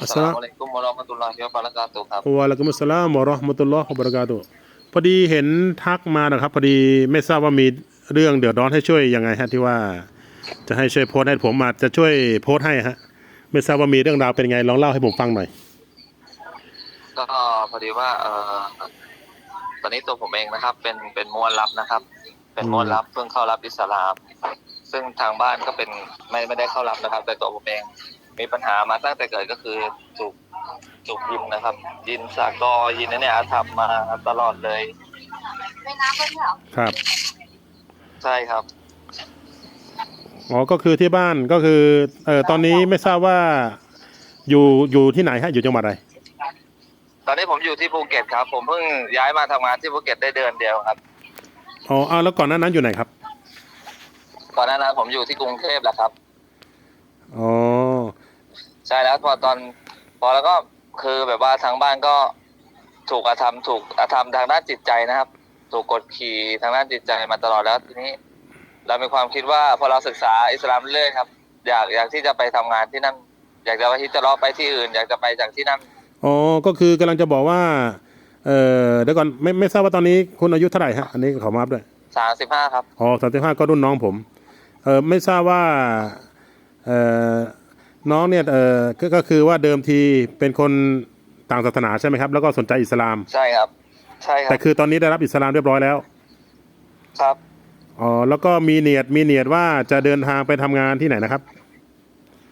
อัสสลามุอะลัยกุมวะเราะห์มะตุลลอฮิวะบะเราะกาตุฮ์ครับวะอะลัยกุมุสสลามวะเราะห์มะตุลลอฮ์วะบะเราะกาตุฮ์พอดีเห็นทักมานะครับ พอดีไม่ทราบว่ามีเรื่องเดือดร้อนให้ช่วยยังไงฮะที่ว่า จะให้ช่วยโพสต์ให้ผมมาจะช่วยโพสต์ให้ฮะไม่ทราบว่ามีเรื่องราวเป็นไงลองเล่าให้ผมฟังหน่อย ก็พอดีว่าเอ่อตอนนี้ตัวผมเองนะครับ เป็นเป็นมวลรับนะครับ เป็นมวลรับเพิ่งเข้ารับอิสลาม ซึ่งทางบ้านก็เป็นไม่ไม่ได้เข้ารับนะครับ แต่ตัวผมเอง มีปัญหามาตั้งแต่เกิดก็คือถูกถูกยินนะครับ ยินสากอยินนั่นเนี่ยอาธรรมมาตลอดเลยไม่น้ำก็เหรอครับ ใช่ครับอ๋อก็คือที่บ้านก็คือเอ่อตอนนี้ไม่ทราบว่าอยู่อยู่ที่ไหนฮะอยู่จังหวัดอะไรตอนนี้ผมอยู่ที่ภูเก็ตครับ ผมเพิ่งย้ายมาทำงานที่ภูเก็ตได้เดือนเดียวครับอ๋อเอาแล้วก่อนหน้านั้นอยู่ไหนครับ ก่อนหน้านั้นผมอยู่ที่กรุงเทพแหละครับอ๋อ ใช่แล้วพอตอนพอแล้วก็คือแบบว่าทางบ้านก็ถูกอาธรรมถูกอาธรรมทางด้านจิตใจนะครับ ถูกกดขี่ทางด้านจิตใจมาตลอดแล้วทีนี้ เรามีความคิดว่าพอเราศึกษาอิสลามเรื่อยๆครับ อยากอยากที่จะไปทำงานที่นั่น อยากจะไปฮิจเราะห์ไปที่อื่น อยากจะไปจากที่นั่นอ๋อก็คือกำลังจะบอกว่า เอ่อเดี๋ยวก่อนไม่ไม่ทราบว่าตอนนี้คุณอายุเท่าไหร่ฮะอันนี้ขอมาอัพด้วยสามสิบห้าครับอ๋อสามสิบห้าก็รุ่นน้องผม เออไม่ทราบว่า เออ น้องเนี่ยเออก็ก็คือว่าเดิมทีเป็นคนต่างศาสนาใช่ไหมครับ แล้วก็สนใจอิสลาม ใช่ครับ ใช่ครัแต่บคือตอนนี้ได้รับอิสลามเรียบร้อยแล้วครับอ๋อแล้วก็มีเนียดมีเนียดว่าจะเดินทางไปทำงานที่ไหนนะครับ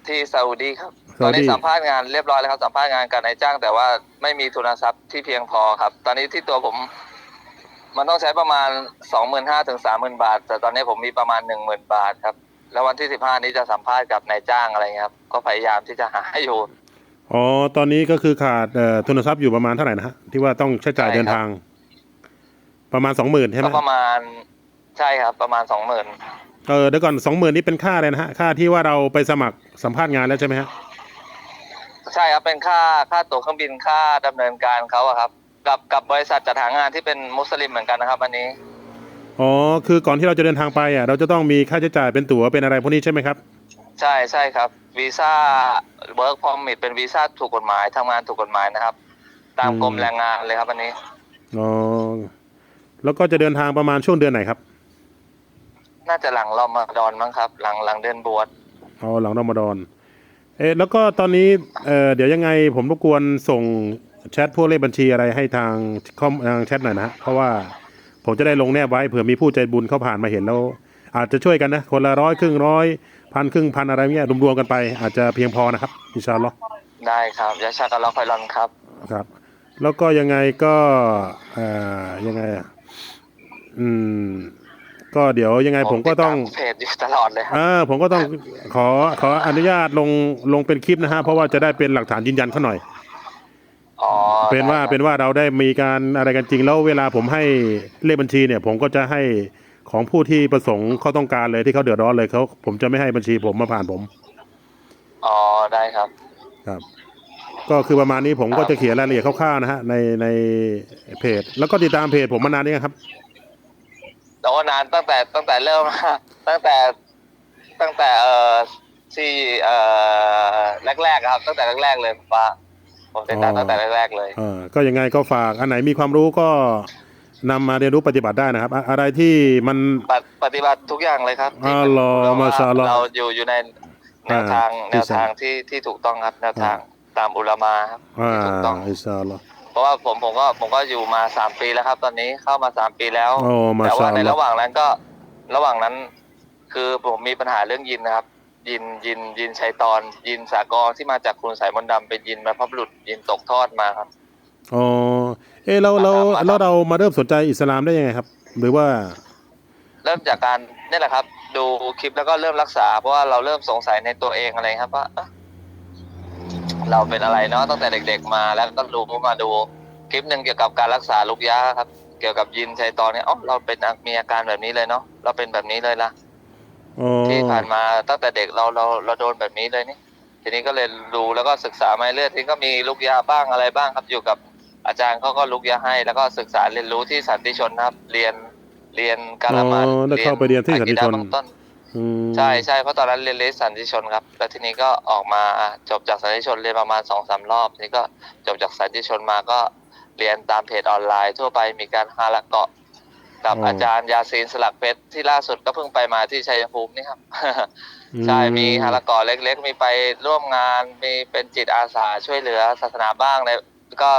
ที่ซาอุดีครับ ซาอุดี ตอนนี้สัมภาษณ์งานเรียบร้อยแล้วครับสัมภาษณ์งานกับนายจ้าง แต่ว่าไม่มีทุนทรัพย์ที่เพียงพอครับ ตอนนี้ที่ตัวผม มันต้องใช้ประมาณสองหมื่นห้าถึงสามหมื่นบาท แต่ตอนนี้ผมมีประมาณหนึ่งหมื่นบาทครับ แล้ววันที่สิบห้านี้จะสัมภาษณ์กับนายจ้างอะไรเงี้ยครับก็พยายามที่จะหาอยู่ อ๋อ ตอนนี้ก็คือขาดเอ่อทุนทรัพย์อยู่ประมาณเท่าไหร่นะฮะที่ว่าต้องใช้จ่ายใช่ครับเดินทาง ประมาณสองหมื่นใช่ไหมก็ประมาณใช่ครับ ประมาณสองหมื่นเออเดี๋ยวก่อนสองหมื่นนี่เป็นค่าอะไรนะฮะค่าที่ว่าเราไปสมัครสัมภาษณ์งานแล้วใช่ไหมฮะใช่ครับเป็นค่าค่าตั๋วเครื่องบินค่าดำเนินการเขาอะครับ กับกับบริษัทจัดหางานที่เป็นมุสลิมเหมือนกันนะครับ อันนี้ อ๋อคือก่อนที่เราจะเดินทางไปอะเราจะต้องมีค่าใช้จ่ายเป็นตั๋วเป็นอะไรพวกนี้ใช่ไหมครับ ใช่ใช่ครับวีซ่าเวิร์กพอมิทเป็นวีซ่าถูกกฎหมายทำงานถูกกฎหมายนะครับ ตามอืมกรมแรงงานเลยครับอันนี้อ๋อแล้วก็จะเดินทางประมาณช่วงเดือนไหนครับ น่าจะหลังรอมฎอนมั้งครับ หลังหลังเดือนบวชอ๋อหลังรอมฎอนเอ๊ะแล้วก็ตอนนี้เอ่อเดี๋ยวยังไงผมรบกวนส่งแชทพวกเลขบัญชีอะไรให้ทางคอมทางแชทหน่อยนะฮะเพราะว่า ผมจะได้ลงแนบไว้เผื่อมีผู้ใจบุญเขาผ่านมาเห็นแล้ว อาจจะช่วยกันนะ คนละร้อยครึ่งร้อยพันครึ่งพันอะไรเงี้ยรวมๆกันไป อาจจะเพียงพอนะครับอินชาอัลลอฮ์ได้ครับยาชากัลลอฮ์คอยรอนครับครับ แล้วก็ยังไงก็เอ่อยังไงอะอืม ก็เดี๋ยวยังไงผมก็ต้อง ติดามเพจอยู่ตลอดเลยครับอ่าผมก็ต้องขอขออนุญาตลงลงเป็นคลิปนะฮะเพราะว่าจะได้เป็นหลักฐานยืนยันเขาหน่อย อ๋อเป็นว่าได้ครับเป็นว่าเราได้มีการอะไรกันจริงแล้วเวลาผมให้เลขบัญชีเนี่ย ผมก็จะให้ของผู้ที่ประสงค์เขาต้องการเลยที่เขาเดือดร้อนเลยเขาผมจะไม่ให้บัญชีผมมาผ่านผมอ๋อได้ครับครับ ก็คือประมาณนี้ผมก็จะเขียนรายละเอียดคร่าวๆนะฮะในในเพจ แล้วก็ติดตามเพจผมมานานนี่ครับแต่ว่านานตั้งแต่ตั้งแต่เริ่มตั้งแต่ตั้งแต่เอ่อที่เอ่อแรกๆครับ ตั้งแต่แรกๆเลยผมว่า ผมติดตามอ๋อตั้งแต่แรกๆเลยเออก็ยังไงก็ฝากอันไหนมีความรู้ก็นำมาเรียนรู้ปฏิบัติได้นะครับ อะอะไรที่มันปฏิปฏิบัติทุกอย่างเลยครับที่อัลลอฮ์เป็นมาชาอัลลอฮ์เราอยู่อยู่ในแนวทางอ่าแนวทางที่ที่ถูกต้องครับแนวทางตามอุลามาครับอ่าที่ถูกต้องอินชาอัลลอฮ์เพราะว่าผมผมก็ผมก็อยู่มาสามปีแล้วครับ ตอนนี้เข้ามาสามปีแล้วโอ้มาแต่ชาว่าอัลในลอระฮ์หว่างนั้นก็ระหว่างนั้น คือผมมีปัญหาเรื่องยินนะครับ ยินยินยินชัยตอน ยินสากรที่มาจากคุณสายมนต์ดำเป็นยินบรรพบุรุษยินตกทอดมาครับอ๋อเอะเราเรามาทำแล้วเรามาเริ่มสนใจอิสลามได้ยังไงครับ หรือว่า เริ่มจากการนี่แหละครับ ดูคลิปแล้วก็เริ่มรักษา เพราะว่าเราเริ่มสงสัยในตัวเองอะไรครับว่าเอ๊ะเราเป็นอะไรเนาะตั้งแต่เด็ก ๆ มาแล้วก็รู้มาดูคลิปหนึ่งเกี่ยวกับการรักษาลูกยาครับ เกี่ยวกับยินชัยตอนเนี่ยอ๋อเราเป็นมีอาการแบบนี้เลยเนาะเราเป็นแบบนี้เลยล่ะ อ๋อที่ผ่านมาตั้งแต่เด็กเราเราเราโดนแบบนี้เลยนี่ ทีนี้ก็เลยดูแล้วก็ศึกษามาเรื่อยทีนี้ก็มีลูกยาบ้างอะไรบ้างครับอยู่กับอาจารย์เขาก็ลูกยาให้ แล้วก็ศึกษาเรียนรู้ที่สันติชนนะครับ เรียนเรียนการละหมาดอ๋อได้เข้าไปเรียนที่สันติชนอะกีดะห์เบื้องต้น อืมใช่ใช่เพราะตอนนั้นเรียนเลสันติชนครับ แล้วทีนี้ก็ออกมาจบจากสันติชนเรียนประมาณสองสามรอบทีนี้ก็จบจากสันติชนมาก็เรียนตามเพจออนไลน์ทั่วไปมีการฮาละเกาะ กับอาจารย์ยาซีนสลักเพชรที่ล่าสุดก็เพิ่งไปมาที่ชัยภูมินี่ครับ ใช่มีฮาละเกาะเล็ก ๆ มีไปร่วมงานมีเป็นจิตอาสาช่วยเหลือศาสนาบ้างเลยก็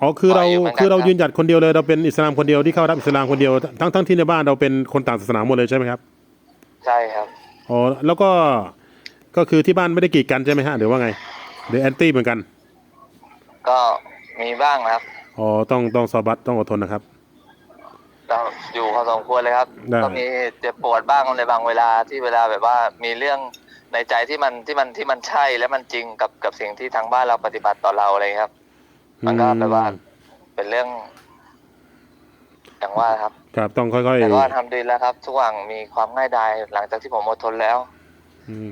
อ๋อคือเราปล่อยอยู่เหมือนกันคือเราครับยืนหยัดคนเดียวเลยเราเป็นอิสลามคนเดียวที่เข้ารับอิสลามคนเดียวทั้งทั้งที่ในบ้านเราเป็นคนต่างศาสนาหมดเลยใช่ไหมครับ ใช่ครับอ๋อแล้วก็ก็คือที่บ้านไม่ได้กีดกันใช่ไหมฮะหรือว่าไงหรือแอนตี้เหมือนกัน ก็มีบ้างนะครับอ๋อต้องต้องสอบัตต้องอดทนนะครับ ก็อยู่พอสมควรเลยครับ ได้ ก็มีเจ็บปวดบ้างในบางเวลาที่เวลาแบบว่ามีเรื่องในใจที่มันที่มันที่มันใช่และมันจริงกับกับสิ่งที่ทางบ้านเราปฏิบัติต่อเราอะไรอย่างเงี้ยครับ มันก็แบบว่าเป็นเรื่อง อย่างว่าครับ ครับต้องค่อยแต่ก็ทำดีแล้วครับ ทุกอย่างมีความง่ายดายหลังจากที่ผมอดทนแล้ว ๆอืม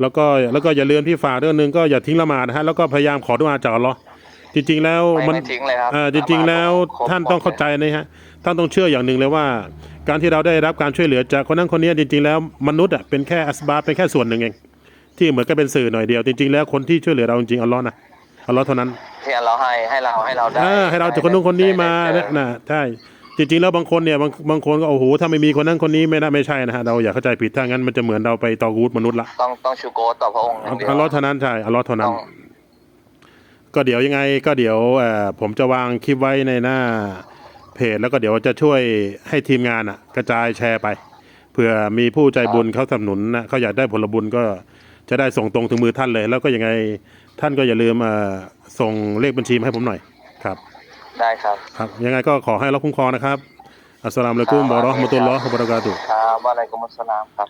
แล้วก็แล้วก็อย่าลืมพี่ฝากเรื่องหนึ่งก็อย่าทิ้งละหมาดนะฮะแล้วก็พยายามขอดุอาจากอัลลอฮ์ จริง ๆ แล้วไม่มันไม่ทิ้งเลยครับเอ่อจริง ๆ แล้วท่านต้องเข้าใจนะฮะท่านต้องเชื่ออย่างหนึ่งเลยว่า การที่เราได้รับการช่วยเหลือจากคนนั้นคนนี้จริง ๆ แล้วมนุษย์อะเป็นแค่อัสบาบเป็นแค่ส่วนหนึ่งเองที่เหมือนกับเป็นสื่อหน่อยเดียว จริง ๆ แล้วคนที่ช่วยเหลือเราจริงๆอัลลอฮ์นะอัลลอฮ์เท่านั้น ที่เราให้ให้เราให้เราได้เออให้เราจากคนนู้นคนนี้มาได้เนี่ยนะใช่จริงๆแล้วบางคนเนี่ยบางบางคนก็โอ้โหถ้าไม่มีคนนั้นคนนี้ไม่ได้ไม่ใช่นะฮะเราอย่าเข้าใจผิดถ้างั้นมันจะเหมือนเราไปตอกูดมนุษย์ละต้องต้องชูโกตต่อพระองค์อย่างเดียวอัลลอฮ์เท่านั้นใช่อัลลอฮ์เท่านั้นต้อง ก็เดี๋ยวยังไงก็เดี๋ยวเอ่อผมจะวางคลิปไว้ในหน้าเพจแล้วก็เดี๋ยวจะช่วยให้ทีมงานอะกระจายแชร์ไปเผื่อมีผู้ใจบุญเขาสนับสนุนนะเขาอยากได้ผลบุญก็จะได้ส่งตรงถึงมือท่านเลย แล้วก็ยังไงท่านก็อย่าลืมเอ่อส่งเลขบัญชีมาให้ผมหน่อยครับ ได้ครับครับ ยังไงก็ขอให้เราคุ้มครองนะครับอัสสลามุอะลัยกุมวะเราะห์มะตุลลอฮ์วะบะเราะกาตุฮ์ครับว่าอะไรกุมุสลามครับ